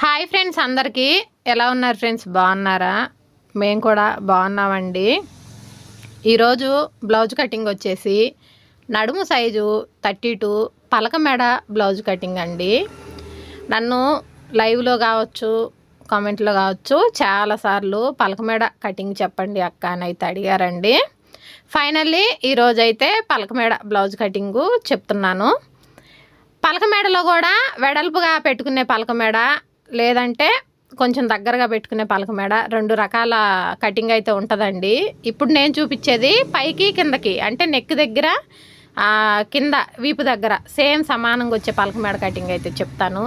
Hi friends అందరికీ. ఎలా ఉన్నారు ఫ్రెండ్స్? బాగున్నారా? మేము కూడా బాగున్నామండి. ఈరోజు బ్లౌజ్ కటింగ్ వచ్చేసి నడుము సైజు థర్టీ టూ పలక మెడ బ్లౌజ్ కటింగ్ అండి. నన్ను లైవ్లో కావచ్చు కామెంట్లో కావచ్చు చాలాసార్లు పలక మెడ కటింగ్ చెప్పండి అక్క అని అయితే అడిగారండి. ఫైనల్లీ ఈరోజు అయితే పలక మెడ బ్లౌజ్ కటింగు చెప్తున్నాను. పలక మెడలో కూడా వెడల్పుగా పెట్టుకునే పలక మెడ లేదంటే కొంచెం దగ్గరగా పెట్టుకునే పలక మేడ. రెండు రకాల కటింగ్ అయితే ఉంటుందండి. ఇప్పుడు నేను చూపించేది పైకి కిందకి. అంటే నెక్ దగ్గర కింద వీపు దగ్గర సేమ్ సమానంగా వచ్చే పలక మేడ కటింగ్ అయితే చెప్తాను.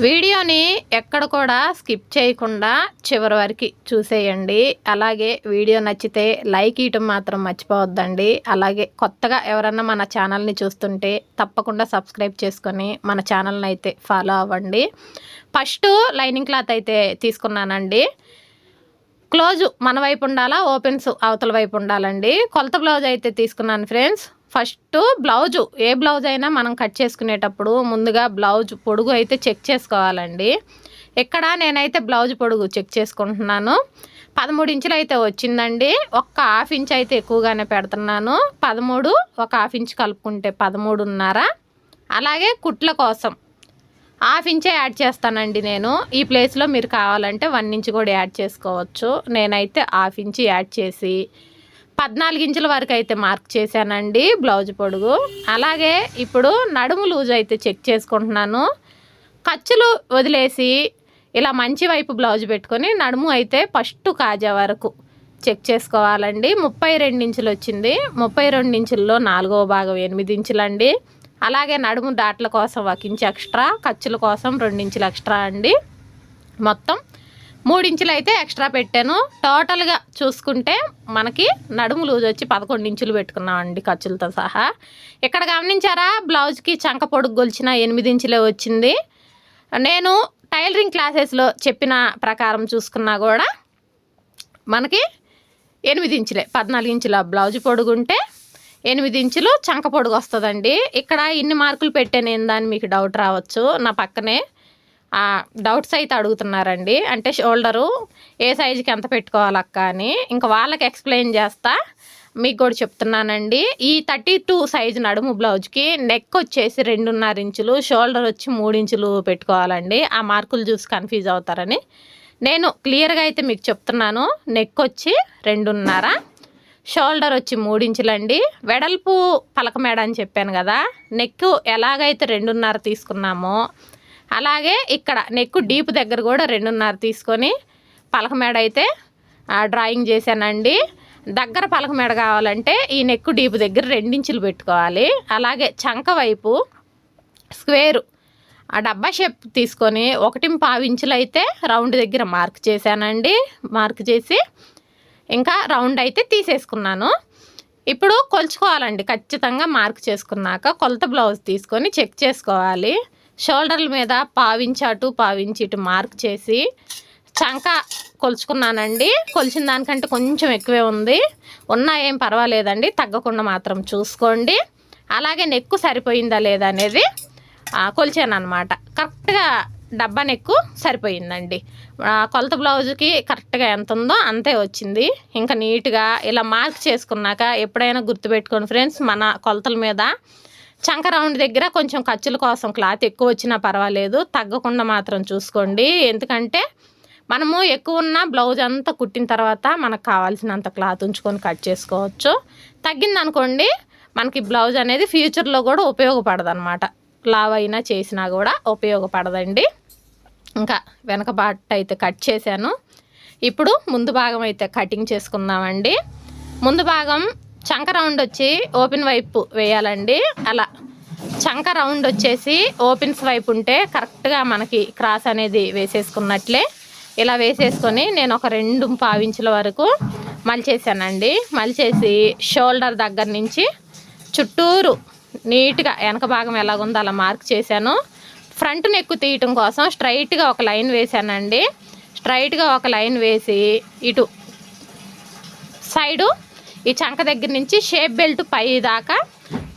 వీడియోని ఎక్కడ కూడా స్కిప్ చేయకుండా చివరి వరకు చూసేయండి. అలాగే వీడియో నచ్చితే లైక్ ఇవ్వటం మాత్రం మర్చిపోవద్దండి. అలాగే కొత్తగా ఎవరన్నా మన ఛానల్ని చూస్తుంటే తప్పకుండా సబ్స్క్రైబ్ చేసుకొని మన ఛానల్ని అయితే ఫాలో అవ్వండి. ఫస్ట్ లైనింగ్ క్లాత్ అయితే తీసుకున్నానండి. క్లోజు మన వైపు ఉండాలా ఓపెన్స్ అవతల వైపు ఉండాలండి. కొలత బ్లౌజ్ అయితే తీసుకున్నాను ఫ్రెండ్స్. ఫస్ట్ బ్లౌజు ఏ బ్లౌజ్ అయినా మనం కట్ చేసుకునేటప్పుడు ముందుగా బ్లౌజ్ పొడుగు అయితే చెక్ చేసుకోవాలండి. ఇక్కడ నేనైతే బ్లౌజ్ పొడుగు చెక్ చేసుకుంటున్నాను. పదమూడు ఇంచులు అయితే వచ్చిందండి. ఒక్క హాఫ్ ఇంచ్ అయితే ఎక్కువగానే పెడుతున్నాను. పదమూడు ఒక హాఫ్ ఇంచ్ కలుపుకుంటే పదమూడున్నర. అలాగే కుట్ల కోసం హాఫ్ ఇంచే యాడ్ చేస్తానండి నేను. ఈ ప్లేస్లో మీరు కావాలంటే వన్ ఇంచ్ కూడా యాడ్ చేసుకోవచ్చు. నేనైతే హాఫ్ ఇంచ్ యాడ్ చేసి పద్నాలుగు ఇంచుల వరకు అయితే మార్క్ చేశానండి బ్లౌజ్ పొడుగు. అలాగే ఇప్పుడు నడుము లూజ్ అయితే చెక్ చేసుకుంటున్నాను. ఖర్చులు వదిలేసి ఇలా మంచి వైపు బ్లౌజ్ పెట్టుకొని నడుము అయితే ఫస్ట్ కాజా వరకు చెక్ చేసుకోవాలండి. ముప్పై రెండు ఇంచులు వచ్చింది. ముప్పై రెండు ఇంచుల్లో నాలుగో భాగం ఎనిమిది ఇంచులండి. అలాగే నడుము దాట్ల కోసం ఒక ఇంచు ఎక్స్ట్రా ఖర్చుల కోసం రెండు ఇంచులు ఎక్స్ట్రా అండి. మొత్తం మూడించులు అయితే ఎక్స్ట్రా పెట్టాను. టోటల్గా చూసుకుంటే మనకి నడుము లూజ్ వచ్చి పదకొండు ఇంచులు పెట్టుకున్నామండి ఖర్చులతో సహా. ఇక్కడ గమనించారా? బ్లౌజ్కి చంక పొడుగు గొలిచిన ఎనిమిది ఇంచులే వచ్చింది. నేను టైలరింగ్ క్లాసెస్లో చెప్పిన ప్రకారం చూసుకున్నా కూడా మనకి ఎనిమిది ఇంచులే పద్నాలుగు ఇంచుల బ్లౌజ్ పొడుగుంటే ఎనిమిది ఇంచులు చంక పొడుగు వస్తుందండి. ఇక్కడ ఇన్ని మార్కులు పెట్టాను ఏందని మీకు డౌట్ రావచ్చు. నా పక్కనే డౌట్స్ అయితే అడుగుతున్నారండి. అంటే షోల్డరు ఏ సైజుకి ఎంత పెట్టుకోవాలక్క అని. ఇంకా వాళ్ళకి ఎక్స్ప్లెయిన్ చేస్తా. మీకు కూడా చెప్తున్నానండి. ఈ థర్టీ టూ సైజు నడుము బ్లౌజ్కి నెక్ వచ్చేసి రెండున్నర ఇంచులు షోల్డర్ వచ్చి మూడు ఇంచులు పెట్టుకోవాలండి. ఆ మార్కులు చూసి కన్ఫ్యూజ్ అవుతారని. నేను క్లియర్గా అయితే మీకు చెప్తున్నాను. నెక్ వచ్చి రెండున్నర షోల్డర్ వచ్చి మూడించులండి వెడల్పు పలక మేడ అని చెప్పాను కదా. నెక్ ఎలాగైతే రెండున్నర తీసుకున్నామో అలాగే ఇక్కడ నెక్ డీప్ దగ్గర కూడా రెండున్నర తీసుకొని పలక మేడ అయితే డ్రాయింగ్ చేశానండి. దగ్గర పలక మేడ కావాలంటే ఈ నెక్ డీప్ దగ్గర రెండించులు పెట్టుకోవాలి. అలాగే చంక వైపు స్క్వేరు ఆ డబ్బా షేప్ తీసుకొని ఒకటి పావించులు అయితే రౌండ్ దగ్గర మార్క్ చేశానండి. మార్క్ చేసి ఇంకా రౌండ్ అయితే తీసేసుకున్నాను. ఇప్పుడు కొలుచుకోవాలండి. ఖచ్చితంగా మార్క్ చేసుకున్నాక కొలత బ్లౌజ్ తీసుకొని చెక్ చేసుకోవాలి. షోల్డర్ల మీద పావించి అటు పావించి ఇటు మార్క్ చేసి చంక కొలుచుకున్నానండి. కొలిచిన దానికంటే కొంచెం ఎక్కువే ఉంది. ఉన్నా ఏం పర్వాలేదండి. తగ్గకుండా మాత్రం చూసుకోండి. అలాగే నెక్కు సరిపోయిందా లేదా అనేది కొలిచాను అనమాట కరెక్ట్గా డబ్బా నెక్కు సరిపోయిందండి. ఆ, కొలత బ్లౌజ్కి కరెక్ట్గా ఎంత ఉందో అంతే వచ్చింది. ఇంకా నీట్గా ఇలా మార్క్ చేసుకున్నాక ఎప్పుడైనా గుర్తుపెట్టుకోండి ఫ్రెండ్స్ మన కొలతల మీద చంక రౌండ్ దగ్గర కొంచెం ఖర్చుల కోసం క్లాత్ ఎక్కువ వచ్చినా పర్వాలేదు. తగ్గకుండా మాత్రం చూసుకోండి. ఎందుకంటే మనము ఎక్కువ ఉన్న బ్లౌజ్ అంతా కుట్టిన తర్వాత మనకు కావాల్సినంత క్లాత్ ఉంచుకొని కట్ చేసుకోవచ్చు. తగ్గిందనుకోండి మనకి బ్లౌజ్ అనేది ఫ్యూచర్లో కూడా ఉపయోగపడదనమాట లావ్ అయినా చేసినా కూడా ఉపయోగపడదండి. ఇంకా వెనక బాట్ అయితే కట్ చేశాను. ఇప్పుడు ముందు భాగం అయితే కటింగ్ చేసుకుందామండి. ముందు భాగం చంక రౌండ్ వచ్చి ఓపెన్ వైపు వేయాలండి. అలా చంక రౌండ్ వచ్చేసి ఓపెన్స్ వైపు ఉంటే కరెక్ట్గా మనకి క్రాస్ అనేది వేసేసుకున్నట్లే. ఇలా వేసేసుకొని నేను ఒక రెండు పావించుల వరకు మలిచేసానండి. మలిచేసి షోల్డర్ దగ్గర నుంచి చుట్టూరు నీట్గా వెనక భాగం ఎలాగుందో అలా మార్క్ చేశాను. ఫ్రంట్ నెక్కు తీయటం కోసం స్ట్రైట్గా ఒక లైన్ వేశానండి స్ట్రైట్గా ఒక లైన్ వేసి ఇటు సైడు ఈ చంక దగ్గర నుంచి షేప్ బెల్ట్ పై దాకా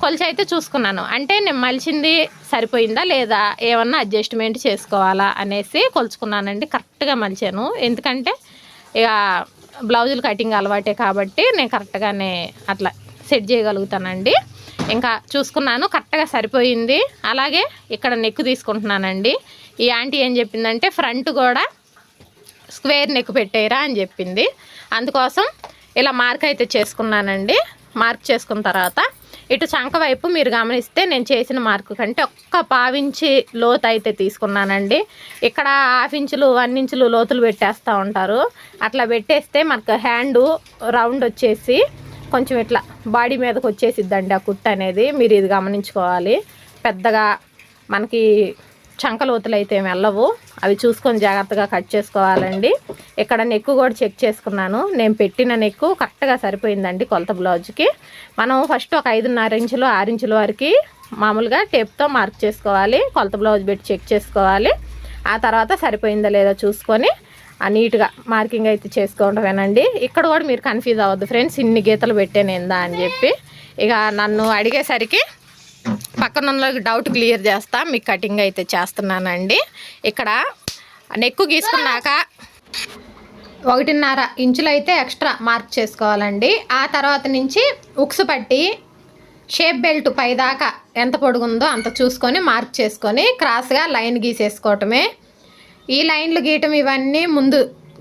కొలిచి అయితే చూసుకున్నాను. అంటే నేను మలిచింది సరిపోయిందా లేదా ఏమన్నా అడ్జస్ట్మెంట్ చేసుకోవాలా అనేసి కొలుచుకున్నానండి. కరెక్ట్గా మలిచాను. ఎందుకంటే ఇక బ్లౌజులు కటింగ్ అలవాటే కాబట్టి నేను కరెక్ట్గానే అట్లా సెట్ చేయగలుగుతానండి. ఇంకా చూసుకున్నాను కరెక్ట్గా సరిపోయింది. అలాగే ఇక్కడ నెక్ తీసుకుంటున్నానండి. ఈ ఆంటీ ఏం చెప్పిందంటే ఫ్రంట్ కూడా స్క్వేర్ నెక్ పెట్టేయరా అని చెప్పింది. అందుకోసం ఇలా మార్క్ అయితే చేసుకున్నానండి. మార్క్ చేసుకున్న తర్వాత ఇటు చంక వైపు మీరు గమనిస్తే నేను చేసిన మార్కు కంటే ఒక్క పావించి లోతు అయితే తీసుకున్నానండి. ఇక్కడ హాఫ్ ఇంచులు వన్ ఇంచులు లోతులు పెట్టేస్తూ ఉంటారు. అట్లా పెట్టేస్తే మనకు హ్యాండు రౌండ్ వచ్చేసి కొంచెం ఇట్లా బాడీ మీదకి వచ్చేసిద్దండి ఆ కుట్టు అనేది. మీరు ఇది గమనించుకోవాలి. పెద్దగా మనకి చంక లోతులు అయితే వెళ్ళవు. అవి చూసుకొని జాగ్రత్తగా కట్ చేసుకోవాలండి. ఇక్కడ నెక్కు కూడా చెక్ చేసుకున్నాను. నేను పెట్టిన నెక్కు కరెక్ట్గా సరిపోయిందండి కొలత బ్లౌజ్కి. మనం ఫస్ట్ ఒక ఐదున్నర ఇంచులు ఆరు ఇంచుల వరకు మామూలుగా టేప్తో మార్క్ చేసుకోవాలి. కొలత బ్లౌజ్ పెట్టి చెక్ చేసుకోవాలి. ఆ తర్వాత సరిపోయిందా లేదో చూసుకొని ఆ నీట్గా మార్కింగ్ అయితే చేసుకోవటమేనండి. ఇక్కడ కూడా మీరు కన్ఫ్యూజ్ అవ్వద్దు ఫ్రెండ్స్ ఇన్ని గీతలు పెట్టాను ఎందా అని చెప్పి. ఇక నన్ను అడిగేసరికి పక్కన ఉన్న డౌట్ క్లియర్ చేస్తా మీకు కటింగ్ అయితే చేస్తున్నానండి. ఇక్కడ నెక్కు గీసుకున్నాక ఒకటిన్నర ఇంచులు అయితే ఎక్స్ట్రా మార్క్ చేసుకోవాలండి. ఆ తర్వాత నుంచి ఉక్స్ పట్టి షేప్ బెల్ట్ పైదాకా ఎంత పొడుగుందో అంత చూసుకొని మార్క్ చేసుకొని క్రాస్గా లైన్ గీసేసుకోవటమే. ఈ లైన్లు గీయటం ఇవన్నీ ముందు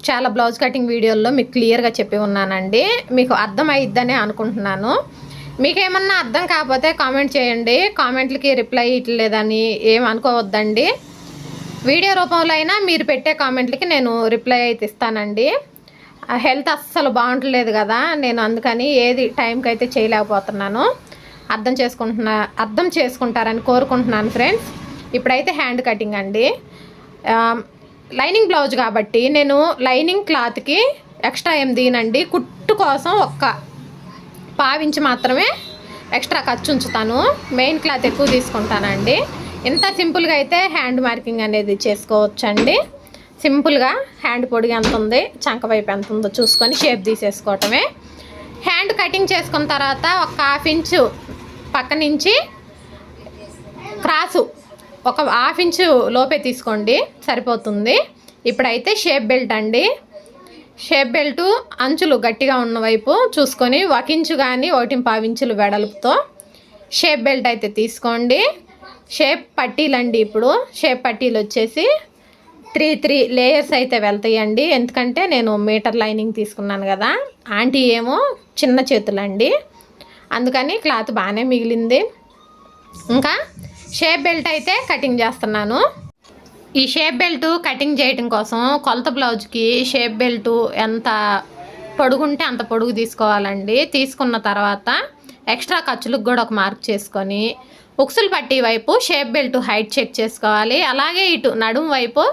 చాలా బ్లౌజ్ కటింగ్ వీడియోల్లో మీకు క్లియర్గా చెప్పి ఉన్నానండి. మీకు అర్థమైద్దని అనుకుంటున్నాను. మీకేమన్నా అర్థం కాకపోతే కామెంట్ చేయండి. కామెంట్లకి రిప్లై ఇవ్వలేదని ఏమనుకోవద్దండి. వీడియో రూపంలో అయినా మీరు పెట్టే కామెంట్లకి నేను రిప్లై అయితే ఇస్తానండి. హెల్త్ అస్సలు బాగుంటలేదు కదా నేను అందుకని ఏది టైంకి అయితే చేయలేకపోతున్నాను. అర్థం చేసుకుంటున్నా అర్థం చేసుకుంటారని కోరుకుంటున్నాను ఫ్రెండ్స్. ఇప్పుడైతే హ్యాండ్ కటింగ్ అండి. లైనింగ్ బ్లౌజ్ కాబట్టి నేను లైనింగ్ క్లాత్కి ఎక్స్ట్రా ఏం దీనండి. కుట్టు కోసం ఒక్క పావించి మాత్రమే ఎక్స్ట్రా ఖర్చు ఉంచుతాను. మెయిన్ క్లాత్ ఎక్కువ తీసుకుంటానండి. ఇంత సింపుల్గా అయితే హ్యాండ్ మార్కింగ్ అనేది చేసుకోవచ్చండి. సింపుల్గా హ్యాండ్ పొడిగా ఎంత ఉంది చంక వైపు ఎంత ఉందో చూసుకొని షేప్ తీసేసుకోవటమే. హ్యాండ్ కటింగ్ చేసుకున్న తర్వాత ఒక హాఫ్ ఇంచు పక్క నుంచి క్రాసు ఒక హాఫ్ ఇంచు లోపే తీసుకోండి సరిపోతుంది. ఇప్పుడైతే షేప్ బెల్ట్ అండి. షేప్ బెల్ట్ అంచులు గట్టిగా ఉన్న వైపు చూసుకొని వకించు కానీ ఒకటి పావించులు వెడల్పుతో షేప్ బెల్ట్ అయితే తీసుకోండి. షేప్ పట్టీలు అండి ఇప్పుడు. షేప్ పట్టీలు వచ్చేసి త్రీ త్రీ లేయర్స్ అయితే వెళ్తాయండి. ఎందుకంటే నేను మీటర్ లైనింగ్ తీసుకున్నాను కదా. ఆంటీ ఏమో చిన్న చేతులండి. అందుకని క్లాత్ బాగానే మిగిలింది. ఇంకా షేప్ బెల్ట్ అయితే కటింగ్ చేస్తున్నాను. ఈ షేప్ బెల్ట్ కటింగ్ చేయటం కోసం కొలత బ్లౌజ్కి షేప్ బెల్ట్ ఎంత పొడుగుంటే అంత పొడుగు తీసుకోవాలండి. తీసుకున్న తర్వాత ఎక్స్ట్రా ఖర్చులకు కూడా ఒక మార్క్ చేసుకొని ఉక్సులు పట్టి వైపు షేప్ బెల్ట్ హైట్ చెక్ చేసుకోవాలి. అలాగే ఇటు నడుము వైపు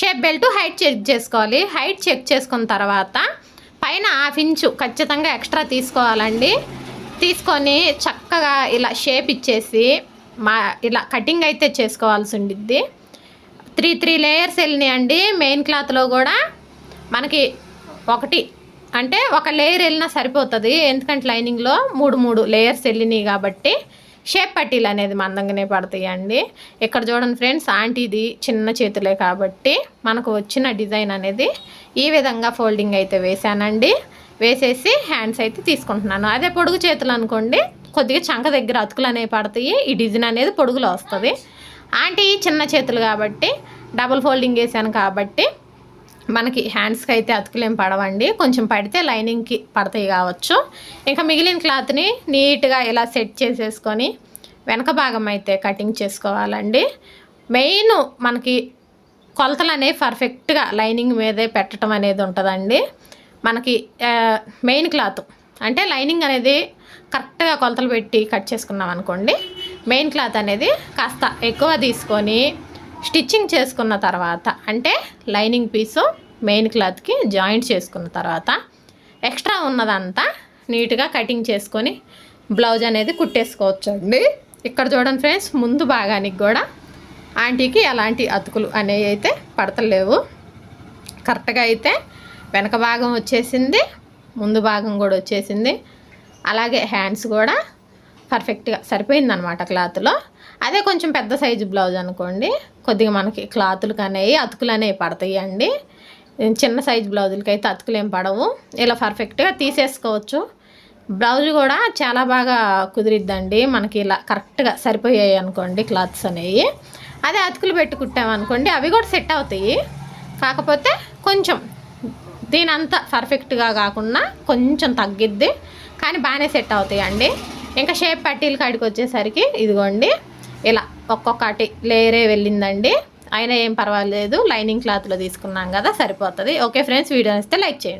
షేప్ బెల్ట్ హైట్ చెక్ చేసుకోవాలి. హైట్ చెక్ చేసుకున్న తర్వాత పైన హాఫ్ ఇంచు ఖచ్చితంగా ఎక్స్ట్రా తీసుకోవాలండి. తీసుకొని చక్కగా ఇలా షేప్ ఇచ్చేసి మా ఇలా కటింగ్ అయితే చేసుకోవాల్సి ఉండిద్ది. త్రీ త్రీ లేయర్స్ వెళ్ళినాయండి మెయిన్ క్లాత్లో కూడా మనకి ఒకటి అంటే ఒక లేయర్ వెళ్ళినా సరిపోతుంది. ఎందుకంటే లైనింగ్లో మూడు మూడు లేయర్స్ వెళ్ళినాయి కాబట్టి షేప్ పట్టీలు అనేది మందంగానే పడతాయండి ఇక్కడ చూడండి ఫ్రెండ్స్ ఆంటీది చిన్న చేతులే కాబట్టి మనకు వచ్చిన డిజైన్ అనేది ఈ విధంగా ఫోల్డింగ్ అయితే వేసానండి వేసేసి హ్యాండ్స్ అయితే తీసుకుంటున్నాను. అదే పొడుగు చేతులు అనుకోండి కొద్దిగా చంక దగ్గర అతుకులు అనేవి పడతాయి. ఈ డిజైన్ అనేది పొడుగులో వస్తుంది. ఆంటీ చిన్న చేతులు కాబట్టి డబుల్ ఫోల్డింగ్ వేసాను కాబట్టి మనకి హ్యాండ్స్కి అయితే అతుకులేం పడవండి. కొంచెం పడితే లైనింగ్కి పడతాయి కావచ్చు. ఇంకా మిగిలిన క్లాత్ని నీట్గా ఇలా సెట్ చేసేసుకొని వెనక భాగం అయితే కటింగ్ చేసుకోవాలండి. మెయిన్ మనకి కొలతలు అనేవి పర్ఫెక్ట్గా లైనింగ్ మీదే పెట్టడం అనేది ఉంటుందండి. మనకి మెయిన్ క్లాత్ అంటే లైనింగ్ అనేది కరెక్ట్గా కొలతలు పెట్టి కట్ చేసుకున్నాం అనుకోండి మెయిన్ క్లాత్ అనేది కాస్త ఎక్కువ తీసుకొని స్టిచ్చింగ్ చేసుకున్న తర్వాత అంటే లైనింగ్ పీసు మెయిన్ క్లాత్కి జాయింట్ చేసుకున్న తర్వాత ఎక్స్ట్రా ఉన్నదంతా నీట్గా కటింగ్ చేసుకొని బ్లౌజ్ అనేది కుట్టేసుకోవచ్చండి. ఇక్కడ చూడండి ఫ్రెండ్స్ ముందు భాగానికి కూడా ఆంటీకి ఎలాంటి అతుకులు అనేవి అయితే పడతలేవు. కరెక్ట్గా అయితే వెనక భాగం వచ్చేసింది ముందు భాగం కూడా వచ్చేసింది. అలాగే హ్యాండ్స్ కూడా పర్ఫెక్ట్గా సరిపోయిందనమాట క్లాత్లో. అదే కొంచెం పెద్ద సైజు బ్లౌజ్ అనుకోండి. కొద్దిగా మనకి క్లాతులు అనేవి అతుకులు అనేవి పడతాయి అండి చిన్న సైజు బ్లౌజులకి అయితే అతుకులు ఏం పడవు. ఇలా పర్ఫెక్ట్గా తీసేసుకోవచ్చు. బ్లౌజ్ కూడా చాలా బాగా కుదిరిద్దండి. మనకి ఇలా కరెక్ట్గా సరిపోయాయి అనుకోండి క్లాత్స్ అనేవి అదే అతుకులు పెట్టి అనుకోండి అవి కూడా సెట్ అవుతాయి. కాకపోతే కొంచెం దీనంతా పర్ఫెక్ట్గా కాకుండా కొంచెం తగ్గిద్ది. కానీ బాగానే సెట్ అవుతాయి అండి ఇంకా షేప్ పట్టీలు కాడికి వచ్చేసరికి ఇదిగోండి ఇలా ఒక్కొక్కటి లేరే వెళ్ళిందండి. అయినా ఏం పర్వాలేదు లైనింగ్ క్లాత్లో తీసుకున్నాం కదా సరిపోతుంది. ఓకే ఫ్రెండ్స్ వీడియో ఇస్తే లైక్ చేయండి.